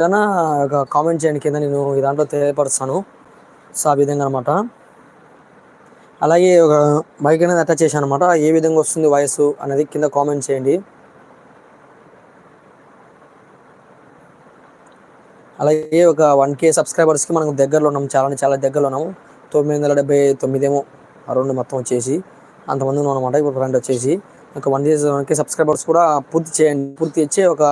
ఏదైనా ఒక కామెంట్ చేయండి కింద నేను ఈ దాంట్లో తెలియపరుస్తాను. సో ఆ విధంగా అనమాట అలాగే ఒక బైక్ అనేది అటాచ్ చేశాను అనమాట ఏ విధంగా వస్తుంది వాయిస్ అనేది కింద కామెంట్ చేయండి. అలాగే ఒక వన్ కే సబ్స్క్రైబర్స్కి మనం దగ్గరలో ఉన్నాం. చాలా చాలా దగ్గరలో ఉన్నాము. తొమ్మిది వందల డెబ్బై తొమ్మిదేమో అరౌండ్ మొత్తం వచ్చేసి అంతమంది ఉన్నాం అనమాట ఇప్పుడు ఫ్రెండ్ వచ్చేసి. ఒక one days one K subscribers కూడా పూర్తి చేయండి. పూర్తి ఇచ్చి ఒక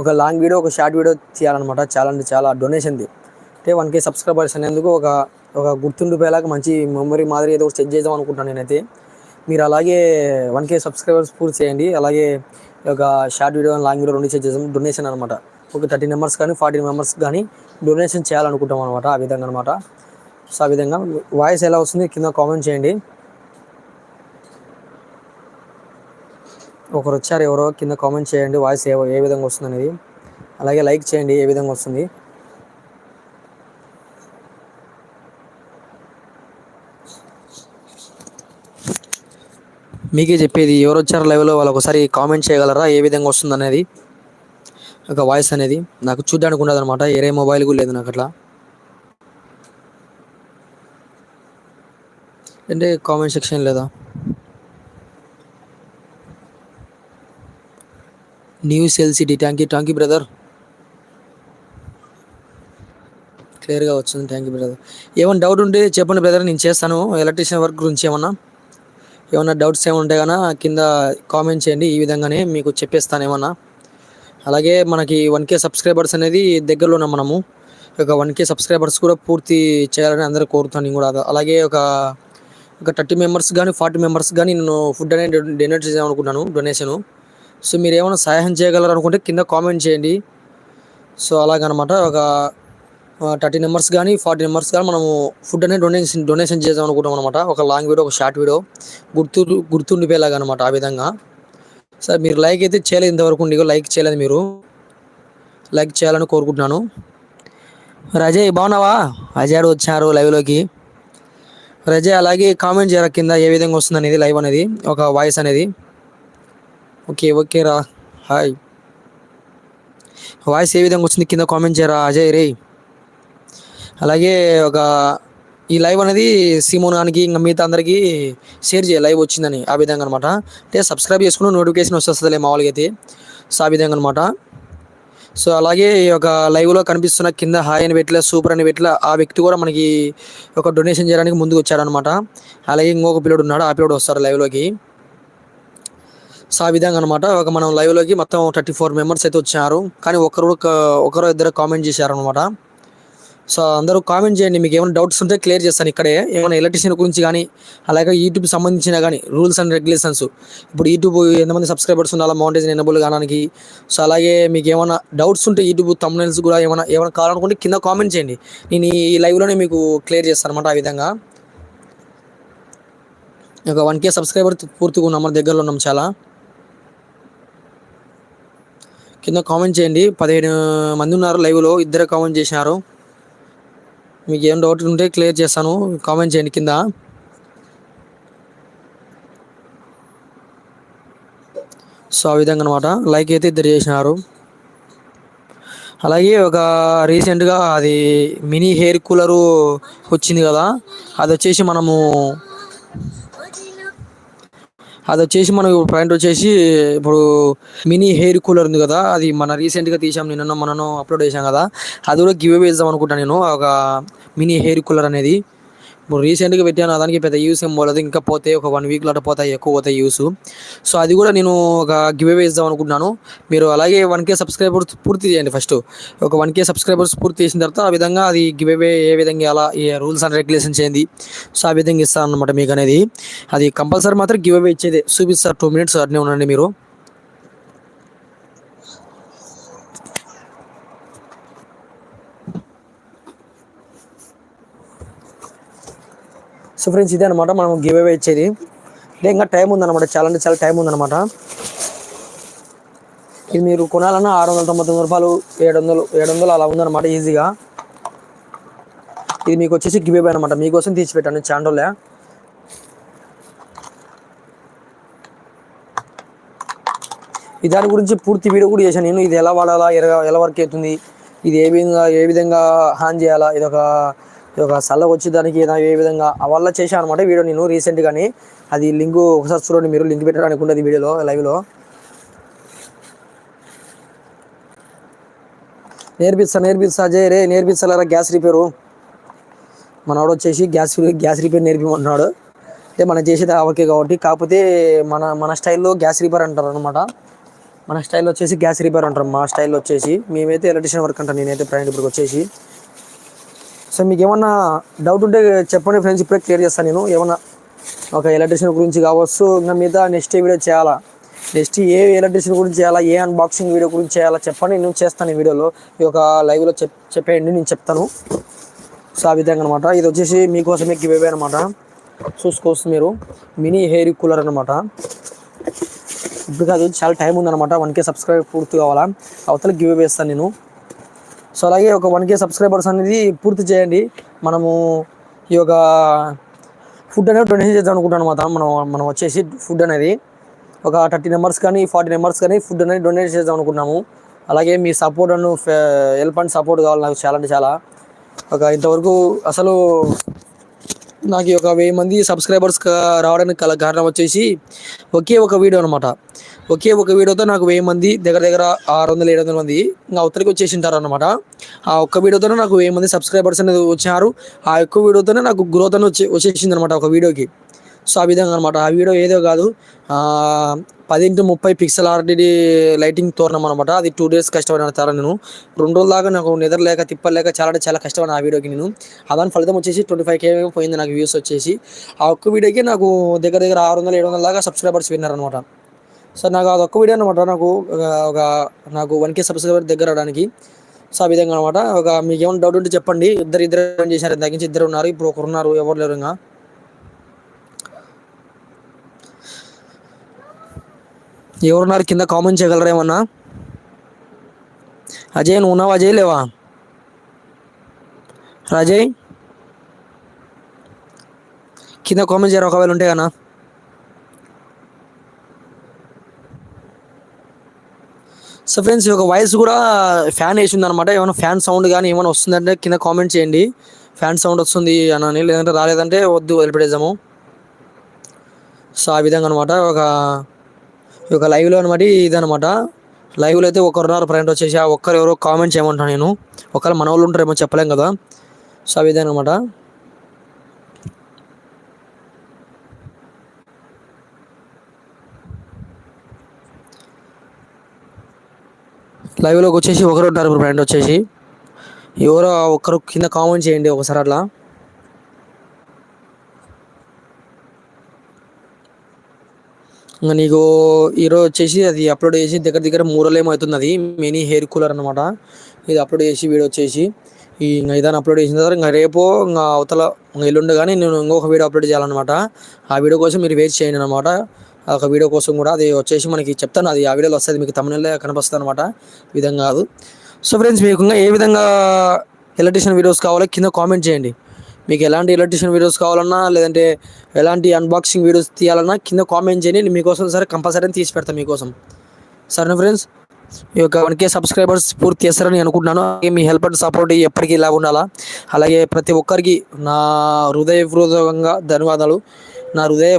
ఒక లాంగ్ వీడియో ఒక షార్ట్ వీడియో తీయాలన్నమాట. చాలా అంటే చాలా డొనేషన్ది అంటే వన్ కే సబ్స్క్రైబర్స్ అనేందుకు ఒక ఒక గుర్తుండిపోయేలాగా మంచి మెమరీ మాదిరి ఏదో సెట్ చేద్దాం అనుకుంటున్నాను నేనైతే. మీరు అలాగే వన్ కే సబ్స్క్రైబర్స్ పూర్తి చేయండి. అలాగే ఒక షార్ట్ వీడియో లాంగ్ వీడియో రెండు సెట్ చేద్దాం. డొనేషన్ అనమాట ఒక థర్టీ మెంబర్స్ కానీ ఫార్టీ మెంబర్స్ కానీ డొనేషన్ చేయాలనుకుంటాం అనమాట ఆ విధంగా అనమాట సో ఆ విధంగా వాయిస్ ఎలా వస్తుంది కింద కామెంట్ చేయండి. ఒకరు వచ్చారు ఎవరో కింద కామెంట్ చేయండి వాయిస్ ఏ ఏ విధంగా వస్తుంది అనేది అలాగే లైక్ చేయండి ఏ విధంగా వస్తుంది. మీకే చెప్పేది ఎవరు వచ్చారు లైవ్లో వాళ్ళు ఒకసారి కామెంట్ చేయగలరా ఏ విధంగా వస్తుంది అనేది ఒక వాయిస్ అనేది నాకు చూడడానికి ఉండదు అనమాట ఏరే మొబైల్ కూడా లేదు నాకు అట్లా అంటే కామెంట్ సెక్షన్ లేదా? News LCD thank you thank you brother క్లియర్గా వచ్చింది. థ్యాంక్ యూ బ్రదర్ ఏమైనా డౌట్ ఉంటే చెప్పండి బ్రదర్ నేను చేస్తాను. ఎలక్ట్రీషియన్ వర్క్ గురించి ఏమన్నా? ఏమన్నా డౌట్స్ ఏమైనా ఉంటే కన్నా కింద కామెంట్ చేయండి. ఈ విధంగానే మీకు చెప్పేస్తాను ఏమన్నా. అలాగే మనకి వన్ కే సబ్స్క్రైబర్స్ అనేది దగ్గరలో ఉన్నాం మనము. ఒక వన్ కే సబ్స్క్రైబర్స్ కూడా పూర్తి చేయాలని అందరూ కోరుతాను నేను కూడా. అలాగే ఒక ఒక థర్టీ మెంబర్స్ కానీ ఫార్టీ మెంబర్స్ కానీ నేను ఫుడ్ అనేది డొనేట్ చేద్దాం అనుకుంటున్నాను. డొనేషను సో మీరు ఏమైనా సహాయం చేయగలరు అనుకుంటే కింద కామెంట్ చేయండి. సో అలాగనమాట ఒక థర్టీ మెంబర్స్ కానీ ఫార్టీ మెంబర్స్ కానీ మనము ఫుడ్ అనేది డొనేషన్ డొనేషన్ చేద్దాం అనుకుంటాం అనమాట. ఒక లాంగ్ వీడియో ఒక షార్ట్ వీడియో గుర్తు గుర్తుండిపోయేలాగా అనమాట ఆ విధంగా. సార్ మీరు లైక్ అయితే చేయలేదు ఇంతవరకు ఉండి లైక్ చేయలేదు మీరు. లైక్ చేయాలని కోరుకుంటున్నాను. రజయ్ బాగున్నావా? అజయ్ వచ్చారు లైవ్లోకి. రజయ్ అలాగే కామెంట్ చేయరా కింద ఏ విధంగా వస్తుంది అనేది లైవ్ అనేది ఒక వాయిస్ అనేది. ఓకే ఓకే రా. హాయ్ వాయిస్ ఏ విధంగా వచ్చింది కింద కామెంట్ చేయరా అజయ్ రే? అలాగే ఒక ఈ లైవ్ అనేది సిమోనానికి ఇంకా మిగతా అందరికీ షేర్ చేయాలి లైవ్ వచ్చిందని ఆ విధంగా అనమాట అంటే సబ్స్క్రైబ్ చేసుకుని నోటిఫికేషన్ వస్తుంది మామూలుగా అయితే. సో ఆ విధంగా అనమాట సో అలాగే ఈ యొక్క లైవ్లో కనిపిస్తున్న కింద హాయ్ అని పెట్టలే సూపర్ అని పెట్టలే ఆ వ్యక్తి కూడా మనకి ఒక డొనేషన్ చేయడానికి ముందుకు వచ్చాడనమాట అలాగే ఇంకొక పిల్లడు ఉన్నాడు ఆ పిల్లడు వస్తారు లైవ్లోకి సో ఆ విధంగా అనమాట ఒక మనం లైవ్లోకి మొత్తం థర్టీ ఫోర్ మెంబర్స్ అయితే వచ్చారు. కానీ ఒకరు ఒకరు ఇద్దరు కామెంట్ చేశారు అనమాట సో అందరూ కామెంట్ చేయండి. మీకు ఏమైనా డౌట్స్ ఉంటే క్లియర్ చేస్తాను ఇక్కడే. ఏమైనా ఎలక్ట్రిషియన్ గురించి కానీ అలాగే యూట్యూబ్ సంబంధించిన కానీ రూల్స్ అండ్ రెగ్యులేషన్స్ ఇప్పుడు యూట్యూబ్ ఎంతమంది సబ్స్క్రైబర్స్ ఉండాలి మౌంటేజ్ ఎనబుల్ కావడానికి. సో అలాగే మీకు ఏమైనా డౌట్స్ ఉంటే యూట్యూబ్ తమ్నైల్స్ కూడా ఏమైనా ఏమైనా కావాలనుకుంటే కింద కామెంట్ చేయండి. నేను ఈ లైవ్లోనే మీకు క్లియర్ చేస్తాను అనమాట ఆ విధంగా. ఒక వన్ కే సబ్స్క్రైబర్ పూర్తిగా ఉన్నాం. మన దగ్గరలో ఉన్నాం చాలా. కింద కామెంట్ చేయండి. పదిహేను మంది ఉన్నారు లైవ్లో ఇద్దరు కామెంట్ చేసినారు. మీకు ఏం డౌట్ ఉంటే క్లియర్ చేస్తాను. కామెంట్ చేయండి కింద. సో ఆ విధంగా అనమాట లైక్ అయితే ఇద్దరు చేసినారు. అలాగే ఒక రీసెంట్గా అది మినీ హెయిర్ కూలరు వచ్చింది కదా అది వచ్చేసి మనము అది వచ్చేసి మనం పాయింట్ వచ్చేసి ఇప్పుడు మినీ హెయిర్ కూలర్ ఉంది కదా అది మన రీసెంట్గా తీసాం నిన్న మనను అప్లోడ్ చేసాం కదా అది కూడా గివ్ వేద్దాం అనుకుంటాను నేను ఒక మినీ హెయిర్ కూలర్ అనేది. ఇప్పుడు రీసెంట్గా పెట్టాను దానికి పెద్ద యూస్ ఏం పోలేదు. ఇంకా పోతే ఒక వన్ వీక్లో అట్లా పోతాయి ఎక్కువ పోతాయి యూస్ సో అది కూడా నేను ఒక గివ్ అవే ఇద్దాం అనుకుంటున్నాను. మీరు అలాగే వన్ కే సబ్స్క్రైబర్స్ పూర్తి చేయండి ఫస్ట్ ఒక వన్ కే సబ్స్క్రైబర్స్ పూర్తి చేసిన తర్వాత ఆ విధంగా అది గివ్ అవే ఏ విధంగా ఎలా ఈ రూల్స్ అండ్ రెగ్యులేషన్స్ ఏంది సో ఆ విధంగా ఇస్తాను అనమాట మీకు అనేది అది కంపల్సరీ మాత్రం గివ్ అవే ఇచ్చేది. చూపిస్తారు టూ మినిట్స్ అట్నే ఉండండి మీరు. సో ఫ్రెండ్స్ ఇదే అనమాట మనం గివ్ అవే ఇచ్చేది. ఇంకా టైం ఉందన్నమాట చాలా అంటే చాలా టైం ఉందన్నమాట. ఇది మీరు కొనాలన్నా ఆరు వందల తొంభై తొమ్మిది రూపాయలు ఏడు వందలు ఏడు వందలు అలా ఉందన్నమాట ఈజీగా. ఇది మీకు వచ్చేసి గివ్ అవే అనమాట మీకోసం తీసి పెట్టాను చాండోలే దాని గురించి పూర్తి వీడియో కూడా చేశాను నేను. ఇది ఎలా వాడాలా ఎలా ఎలా వర్క్ అవుతుంది ఇది ఏ విధంగా ఏ విధంగా హాన్ చేయాలా ఇది ఒక ఒక సల్లగా వచ్చి దానికి ఏ విధంగా అవల్ల చేశాను అనమాట వీడియో నేను రీసెంట్గాని అది లింక్ ఒకసారి చూడండి మీరు లింక్ పెట్టడానికి ఉండదు వీడియోలో లైవ్లో నేర్పిస్తా నేర్పిస్తా అజయ్ రే నేర్పిస్తారా గ్యాస్ రిపేరు మనవాడు వచ్చేసి గ్యాస్ గ్యాస్ రిపేర్ నేర్పిమంటున్నాడు అంటే మనం చేసేది ఓకే కాబట్టి కాకపోతే మన మన స్టైల్లో గ్యాస్ రిపేర్ అంటారు అనమాట మన స్టైల్లో వచ్చేసి గ్యాస్ రిపేర్ అంటారు మా స్టైల్లో వచ్చేసి. మేమైతే ఎలక్ట్రిషియన్ వర్క్ అంటాం నేనైతే ప్రయాణం ఇప్పటికి వచ్చేసి. సో మీకు ఏమన్నా డౌట్ ఉంటే చెప్పండి ఫ్రెండ్స్ ఇప్పుడే క్లియర్ చేస్తాను నేను. ఏమన్నా ఒక ఎలక్ట్రిషియన్ గురించి కావచ్చు ఇంకా మిగతా నెక్స్ట్ వీడియో చేయాలా? నెక్స్ట్ ఏ ఎలక్ట్రిషియన్ గురించి చేయాలా? ఏ అన్బాక్సింగ్ వీడియో గురించి చేయాలా? చెప్పండి నేను చేస్తాను ఈ వీడియోలో ఈ యొక్క లైవ్లో చెప్ చెప్పేయండి నేను చెప్తాను. సో ఆ విధంగా అనమాట ఇది వచ్చేసి మీకోసమే గివ్ అవే అనమాట చూసుకోవచ్చు మీరు. మినీ హెయిర్ కూలర్ అనమాట ఇప్పుడు కాదు చాలా టైం ఉందన్నమాట. వన్ కే సబ్స్క్రైబ్ పూర్తి కావాలా? అవతల గివ్ వేస్తాను నేను. సో అలాగే ఒక వన్ కే సబ్స్క్రైబర్స్ అనేది పూర్తి చేయండి. మనము ఈ యొక్క ఫుడ్ అనేది డొనేషన్ చేద్దాం అనుకుంటాను అనమాట మనం మనం వచ్చేసి ఫుడ్ అనేది ఒక థర్టీ మెంబర్స్ కానీ ఫార్టీ మెంబర్స్ కానీ ఫుడ్ అనేది డొనేట్ చేద్దాం అనుకున్నాము అలాగే మీ సపోర్ట్ అను హెల్ప్ అండ్ సపోర్ట్ కావాలి నాకు చాలా అంటే చాలా. ఒక ఇంతవరకు అసలు నాకు ఒక వెయ్యి మంది సబ్స్క్రైబర్స్ రావడానికి గల కారణం వచ్చేసి ఒకే ఒక వీడియో అనమాట ఒకే ఒక వీడియోతో నాకు వెయ్యి మంది దగ్గర దగ్గర ఆరు వందల ఏడు వందల మంది ఇంకా అవతలికి వచ్చేసి ఉంటారు అనమాట ఆ ఒక్క వీడియోతోనే నాకు వెయ్యి మంది సబ్స్క్రైబర్స్ అనేది వచ్చారు. ఆ ఒక్క వీడియోతోనే నాకు గ్రోత్ అని వచ్చే వచ్చేసింది అనమాట ఒక వీడియోకి. సో ఆ విధంగా అనమాట ఆ వీడియో ఏదో కాదు. ఆ, పది ఇంటూ ముప్పై పిక్సెల్ ఆర్డీడీ లైటింగ్ తోరణం అనమాట అది టూ డేస్ కష్టపడిన తర నేను. రెండు రోజుల దాకా నాకు నిద్ర లేక తిప్పలేక చాలా చాలా కష్టపడిన ఆ వీడియోకి నేను. అదాని ఫలితం వచ్చేసి ట్వంటీ ఫైవ్ కే పోయింది నాకు వ్యూస్ వచ్చేసి. ఆ ఒక్క వీడియోకి నాకు దగ్గర దగ్గర ఆరు వందల ఏడు వందల దాకా సబ్స్క్రైబర్స్ విన్నారనమాట సో నాకు అది ఒక్క వీడియో అనమాట నాకు ఒక- నాకు వన్ కే సబ్స్క్రైబర్ దగ్గర రావడానికి సో ఆ విధంగా అనమాట ఒక మీకు ఏమైనా డౌట్ ఉంటే చెప్పండి. ఇద్దరు ఇద్దరు చేశారు. ఇందాక ఇద్దరు ఉన్నారు. ఇప్పుడు ఒకరు ఉన్నారు. ఎవరు లేరు ఇంకా. ఎవరున్నారు? కింద కామెంట్ చేయగలరా ఏమన్నా? అజయ్ నువ్వు ఉన్నావు? అజయ్ లేవా? రాజయ్? కింద కామెంట్ చేయరు? ఒకవేళ ఉంటే కన్నా సో ఫ్రెండ్స్ ఒక వాయిస్ కూడా ఫ్యాన్ వేసిందనమాట. ఏమైనా ఫ్యాన్ సౌండ్ కానీ ఏమైనా వస్తుందంటే కింద కామెంట్ చేయండి. ఫ్యాన్ సౌండ్ వస్తుంది అని లేదంటే రాలేదంటే వద్దు వదిలిపెట్టేద్దాము. సో ఆ విధంగా అనమాట. ఒక ఈ యొక్క లైవ్లో అనమాట ఇదనమాట. లైవ్లో అయితే ఒకరున్నారు ఫ్రెండ్ వచ్చేసి. ఆ ఒక్కరు ఎవరో కామెంట్ చేయమంటాను నేను. ఒకవేళ మన వాళ్ళు ఉంటారేమో చెప్పలేం కదా. సో అవి ఇదేనమాట లైవ్లోకి వచ్చేసి ఒకరు ఉంటారు ఇప్పుడు ఫ్రెండ్ వచ్చేసి. ఎవరో ఒకరు కింద కామెంట్ చేయండి ఒకసారి అట్లా. ఇంకా నీకు ఈరోజు వచ్చేసి అది అప్లోడ్ చేసి దగ్గర దగ్గర మూరలేమో అవుతుంది. అది మినీ హెయిర్ కూలర్ అనమాట ఇది అప్లోడ్ చేసి వీడియో వచ్చేసి ఈ ఇంకా ఇదాన్ని అప్లోడ్ చేసిన తర్వాత ఇంకా రేపు ఇంకా అవతల ఇంకా ఎల్లుండి కానీ నేను ఇంకొక వీడియో అప్లోడ్ చేయాలన్నమాట. ఆ వీడియో కోసం మీరు వెయిట్ చేయండి అనమాట ఒక వీడియో కోసం కూడా అది వచ్చేసి మనకి చెప్తాను. అది ఆ వీడియోలో వస్తుంది. మీకు తమిళలో కనిపిస్తుంది అనమాట విధంగా కాదు. సో ఫ్రెండ్స్ మీకు ఏ విధంగా ఎలక్ట్రిషన్ వీడియోస్ కావాలో కింద కామెంట్ చేయండి. మీకు ఎలాంటి ఎలక్ట్రిషియన్ వీడియోస్ కావాలన్నా లేదంటే ఎలాంటి అన్బాక్సింగ్ వీడియోస్ తీయాలన్నా కింద కామెంట్ చేయండి. నేను మీకోసం సరే కంపల్సరీ తీసి పెడతాను మీకోసం. సరేనా ఫ్రెండ్స్ ఈ యొక్క వన్కే సబ్స్క్రైబర్స్ పూర్తి చేస్తారని అనుకుంటున్నాను. అలాగే మీ హెల్ప్ అండ్ సపోర్ట్ ఎప్పటికీ ఇలా ఉండాలా? అలాగే ప్రతి ఒక్కరికి నా హృదయపూర్వకంగా ధన్యవాదాలు. నా హృదయ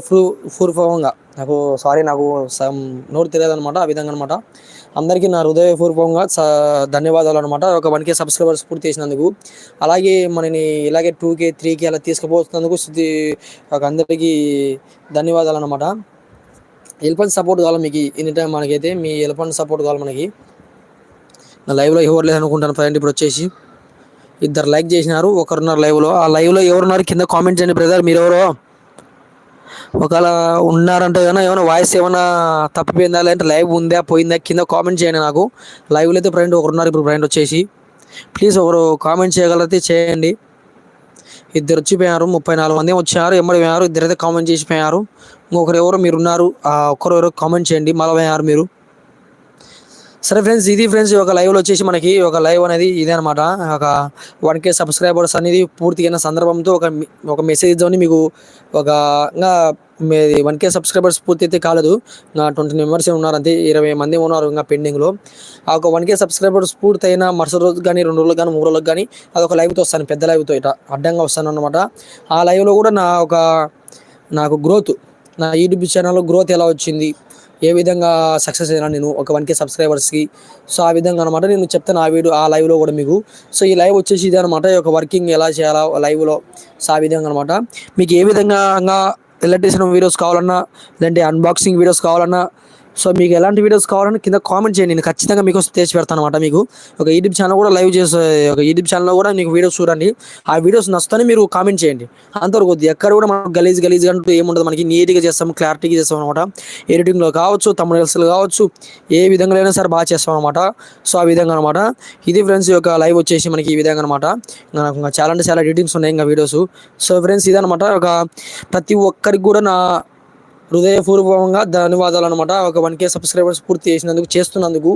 పూర్వకంగా. నాకు సారీ నాకు సమ్ నోరు తెలియదు అనమాట ఆ విధంగా అనమాట అందరికీ నా హృదయపూర్వకంగా ధన్యవాదాలు అనమాట ఒక వన్ కే సబ్స్క్రైబర్స్ పూర్తి చేసినందుకు. అలాగే మనని ఇలాగే టూ కే త్రీ కే అలా తీసుకుపోతున్నందుకు శుద్ధి ఒక అందరికీ ధన్యవాదాలు అనమాట ఎలిఫెంట్ సపోర్ట్ కావాలి మీకు? ఎనీ టైం మనకైతే మీ హెల్ప్ అండ్ సపోర్ట్ కావాలి మనకి? నా లైవ్లో ఎవరు లేదనుకుంటాను ప్రజెంట్ ఇప్పుడు వచ్చేసి. ఇద్దరు లైక్ చేసినారు ఒకరున్నారు లైవ్లో ఆ లైవ్లో ఎవరున్నారు? కింద కామెంట్ చేయండి బ్రదర్ మీరెవరో? ఒకవేళ ఉన్నారంటే కానీ ఏమైనా వాయిస్ ఏమైనా తప్పిపోయిందా లేదంటే లైవ్ ఉందా పోయిందా కింద కామెంట్ చేయండి నాకు. లైవ్లో అయితే ఫ్రెండ్ ఒకరున్నారు ఇప్పుడు ఫ్రెండ్ వచ్చేసి. ప్లీజ్ ఒకరు కామెంట్ చేయగలిగితే చేయండి. ఇద్దరు వచ్చిపోయారు ముప్పై నాలుగు మంది వచ్చారు ఎమ్మడి పోయారు ఇద్దరు అయితే కామెంట్ చేసిపోయారు ఇంకొకరు ఎవరో మీరు ఉన్నారు ఆ ఒక్కరు ఎవరో కామెంట్ చేయండి మళ్ళీ పోయారు మీరు. సరే ఫ్రెండ్స్ ఇది ఫ్రెండ్స్ ఒక లైవ్లో వచ్చేసి మనకి ఒక లైవ్ అనేది ఇదే అనమాట ఒక వన్ కే సబ్స్క్రైబర్స్ అనేది పూర్తిగా సందర్భంతో ఒక ఒక మెసేజ్ ఇద్దామని మీకు ఒక ఇంకా వన్ కే సబ్స్క్రైబర్స్ పూర్తి అయితే కాలేదు. ఇంకా ట్వంటీ మెంబర్స్ ఉన్నారు అంతే ఇరవై మంది ఉన్నారు ఇంకా పెండింగ్లో. ఆ ఒక వన్ కే సబ్స్క్రైబర్స్ పూర్తి అయినా మరుసటి రోజు కానీ రెండు రోజులకు కానీ మూడు రోజులకు కానీ అదొక లైవ్తో వస్తాను పెద్ద లైవ్తో ఇట అడ్డంగా వస్తాను అనమాట ఆ లైవ్లో కూడా నా ఒక నాకు గ్రోత్ నా యూట్యూబ్ ఛానల్లో గ్రోత్ ఎలా వచ్చింది ఏ విధంగా సక్సెస్ అయినా నేను ఒక వన్ కే సబ్స్క్రైబర్స్కి సో ఆ విధంగా అనమాట నేను చెప్తాను ఆ వీడియో ఆ లైవ్లో కూడా మీకు. సో ఈ లైవ్ వచ్చేసి ఇది అనమాట ఈ యొక్క వర్కింగ్ ఎలా చేయాలా లైవ్లో సో ఆ విధంగా అనమాట మీకు ఏ విధంగా ఎలక్ట్రీషియన్ వీడియోస్ కావాలన్నా లేదంటే అన్బాక్సింగ్ వీడియోస్ కావాలన్నా సో మీకు ఎలాంటి వీడియోస్ కావాలని కింద కామెంట్ చేయండి. నేను ఖచ్చితంగా మీకు తెచ్చి పెడతాను అనమాట మీకు. ఒక యూట్యూబ్ ఛానల్ కూడా లైవ్ చేసే ఒక యూట్యూబ్ ఛానల్లో కూడా మీకు వీడియోస్ చూడండి. ఆ వీడియోస్ నచ్చుతానే మీరు కామెంట్ చేయండి. అంతవరకు ఎక్కడ కూడా మనం గలీజ్ గలీజ్ అంటూ ఏముండదు. మనకి నీట్గా చేస్తాం క్లారిటీగా చేస్తాం అనమాట ఎడిటింగ్లో కావచ్చు తమిళస్లో కావచ్చు ఏ విధంగా అయినా సరే బాగా చేస్తాం అనమాట సో ఆ విధంగా అనమాట ఇది ఫ్రెండ్స్ యొక్క లైవ్ వచ్చేసి మనకి ఈ విధంగా అనమాట నాకు చాలా అంటే చాలా ఎడిటింగ్స్ ఉన్నాయి ఇంకా వీడియోస్ సో ఫ్రెండ్స్ ఇదనమాట ఒక ప్రతి ఒక్కరికి కూడా నా హృదయపూర్వకంగా ధన్యవాదాలు అనమాట ఒక వన్ కే సబ్స్క్రైబర్స్ పూర్తి చేసినందుకు చేస్తున్నందుకు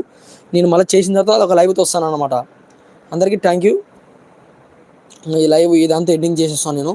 నేను మళ్ళీ చేసిన తర్వాత ఒక లైవ్తో వస్తాను అనమాట అందరికీ థ్యాంక్ యూ ఈ లైవ్ ఇదంతా ఎడిటింగ్ చేసేస్తాను నేను.